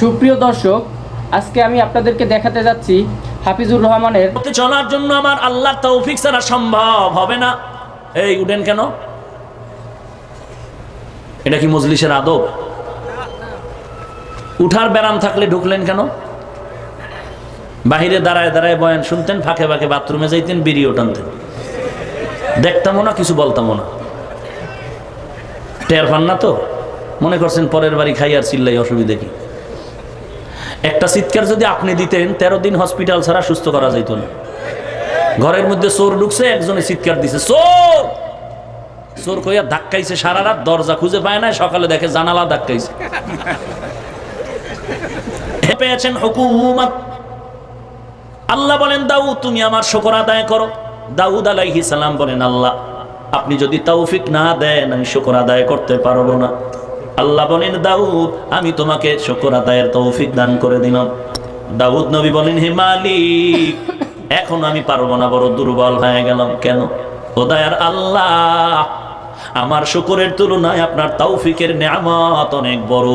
সুপ্রিয় দর্শক, আজকে আমি আপনাদেরকে দেখাতে যাচ্ছি হাফিজুর রহমানের চলার জন্য আমার আল্লাহ তৌফিক ছাড়া সম্ভব হবে না। এই, উঠেন কেন? এটা কি মজলিসের আদব? উঠার ব্যারাম থাকলে ঢুকলেন কেন? বাহিরে দাঁড়ায় দাঁড়ায় বয়ান শুনতেন, ফাঁকে ফাঁকে বাথরুমে যাইতেন বিড়িও টানতেন দেখতামও না, কিছু বলতামও না। টের পান না তো? মনে করছেন পরের বাড়ি খাই আর চিল্লাই অসুবিধে কি? একটা চিৎকার যদি আপনি দিতেন, তেরো দিন হসপিটাল ছাড়া সুস্থ করা যাইত না। ঘরের মধ্যে চোর ঢুকছে, একজনে চিৎকার দিছে, চোর! চোর কইয়া ধাক্কাইছে সারা রাত, দরজা খুঁজে পায় না সকালে দেখে জানালা ধাক্কাইছে। পেয়েছেন হুকুমত। আল্লাহ বলেন, দাউদ, তুমি আমার শকর আদায় করো। দাউদ আলাইহি সালাম বলেন, আল্লাহ, আপনি যদি তৌফিক না দেন, আমি শকর আদায় করতে পারব না। আল্লাহ বলেন, দাউদ, আমি তোমাকে শকর আদায়ের তৌফিক দান করে দিলাম। দাউদ নবী বলেন, হে মালিক, এখন আমি পারব না, বড় দুর্বল হয়ে গেলাম। কেন? খোদায়ার আল্লাহ, আমার শুকুরের তুলনায় আপনার তৌফিকের নামত অনেক বড়।